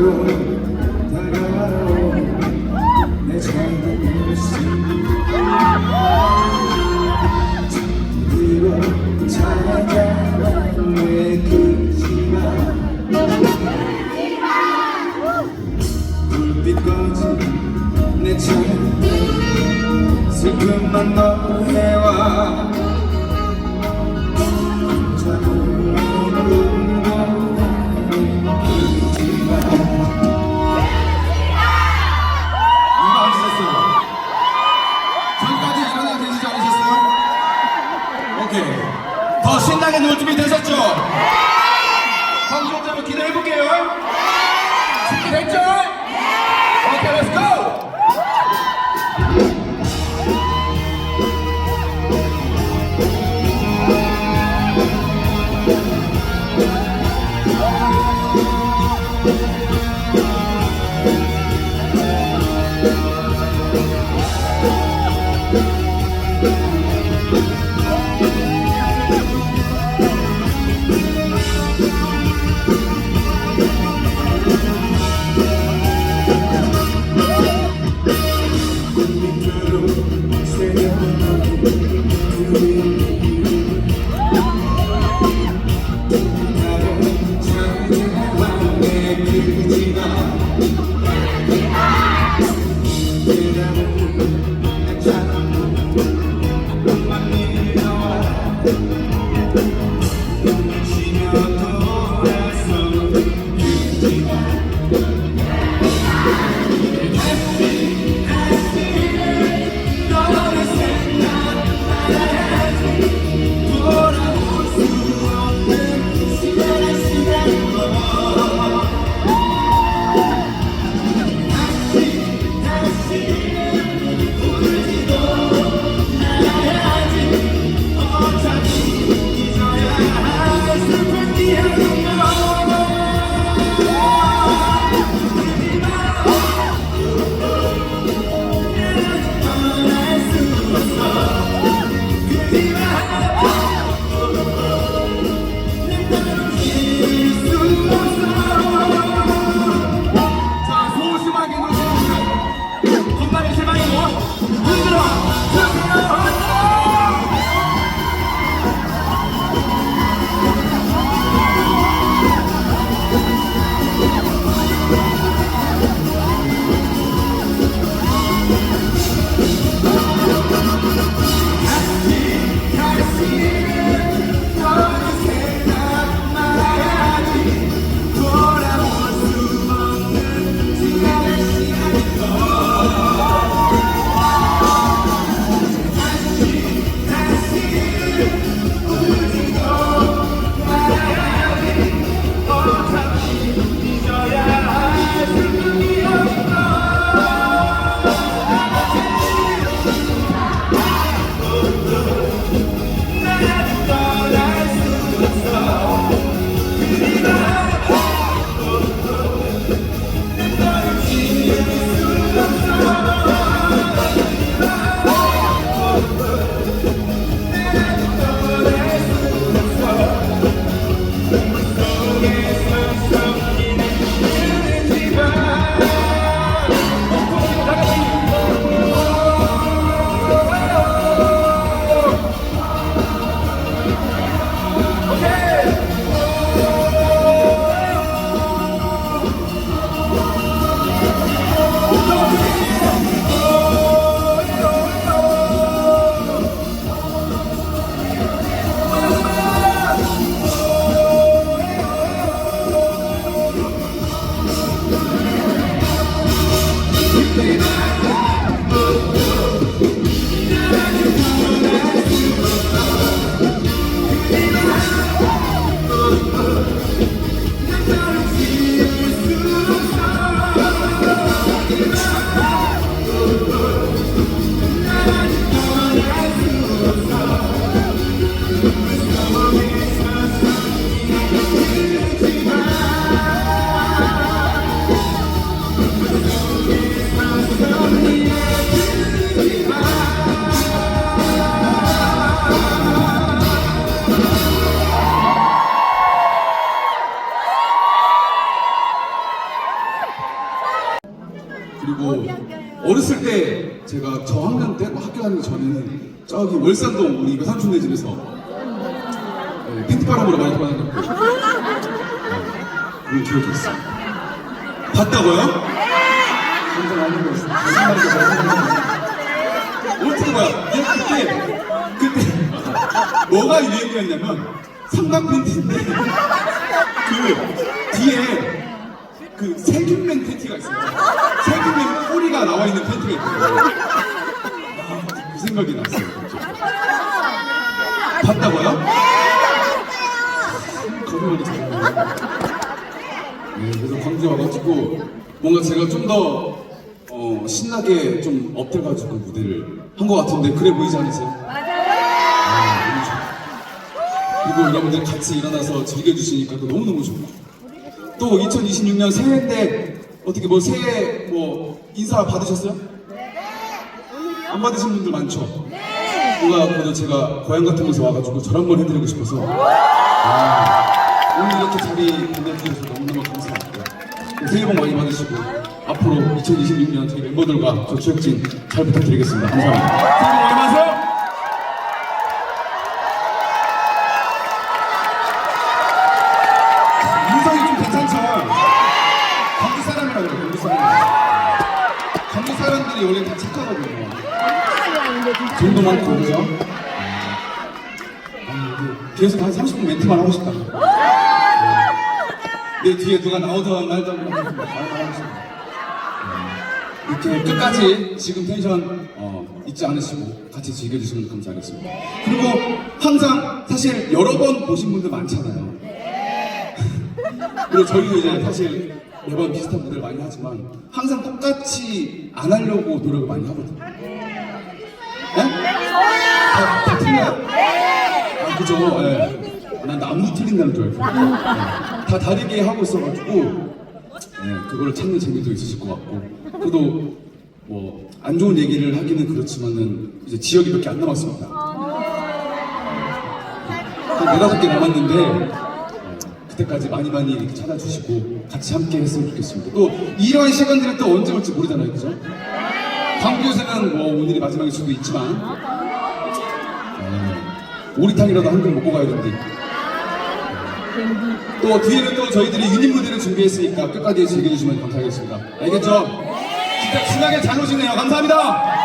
곁으로 다가온 내잘 어렸을 때 제가 저학년 때 뭐 학교 다니기 전에는 저기 월산동 우리 외삼촌네 집에서 네, 팬티바람으로 많이 돌아다녔고 네, 그런 기억이 있어요. 봤다고요? 혼자 하는 거 있어. 무슨 말인지 잘 모르겠는데. 어떻게 뭐야? 그때 그때 뭐가 유행이었냐면 삼각 팬티인데 그 뒤에 그 세균맨 팬티가 있어요. 세균맨 꼬리가 나와 있는 팬티가 있거든요. 아, 그 생각이 났어요. 갑자기. 봤다고요? 거짓말이 잘 네, 그래서 광주에 와가지고 뭔가 제가 좀더 어, 신나게 좀 업돼가지고 무대를 한 것 같은데 그래 보이지 않으세요? 아, 너무 좋아요. 그리고 여러분들 같이 일어나서 즐겨주시니까 또 너무너무 좋고 또 2026년 새해인데 어떻게 뭐 새해 뭐 인사 받으셨어요? 안 받으신 분들 많죠? 누가 그래도 제가 고향 같은 곳에 와가지고 저런 걸 해드리고 싶어서. 아, 오늘 이렇게 자리 보내주셔서 너무너무 감사합니다. 새해 복 많이 받으시고 앞으로 2026년 저희 멤버들과 저 추혁진 잘 부탁드리겠습니다. 감사합니다 새해 복 많이 받으세요 인성이 좀 괜찮죠? 광주 사람이라 그래 광주 사람. 광주 사람들이 원래 다 착하거든요. 돈도 많고 그죠? 계속 한 30분 멘트만 하고 싶다. 내 뒤에 누가 나오던 말던 하고 싶다 이렇게 끝까지 지금 텐션 어, 잊지 않으시고 같이 즐겨주시면 감사하겠습니다. 그리고 항상 사실 여러 번 보신 분들 많잖아요 그리고 저희도 이제 사실 매번 비슷한 무대를 많이 하지만 항상 똑같이 안 하려고 노력을 많이 하거든요. 네? 다, 다 틀려요? 아, 그죠. 예. 난 안무 틀린다는 줄 알고. 네. 다 다르게 하고 있어가지고, 네, 그거를 찾는 재미도 있으실 것 같고. 그래도 뭐, 안 좋은 얘기를 하기는 그렇지만은, 이제 지역이 몇 개 안 남았습니다. 한 네다섯 개 남았는데, 어, 그때까지 많이 많이 이렇게 찾아주시고 같이 함께 했으면 좋겠습니다. 또 이런 시간들이 또 언제 올지 모르잖아요, 그죠? 광주에서는 뭐 오늘이 마지막일 수도 있지만 어, 오리탕이라도 한 그릇 먹고 가야 되는데 또 뒤에는 또 저희들이 유닛 무대를 준비했으니까 끝까지 즐겨주시면 감사하겠습니다. 알겠죠? 진짜 친하게 잘 오시네요. 감사합니다.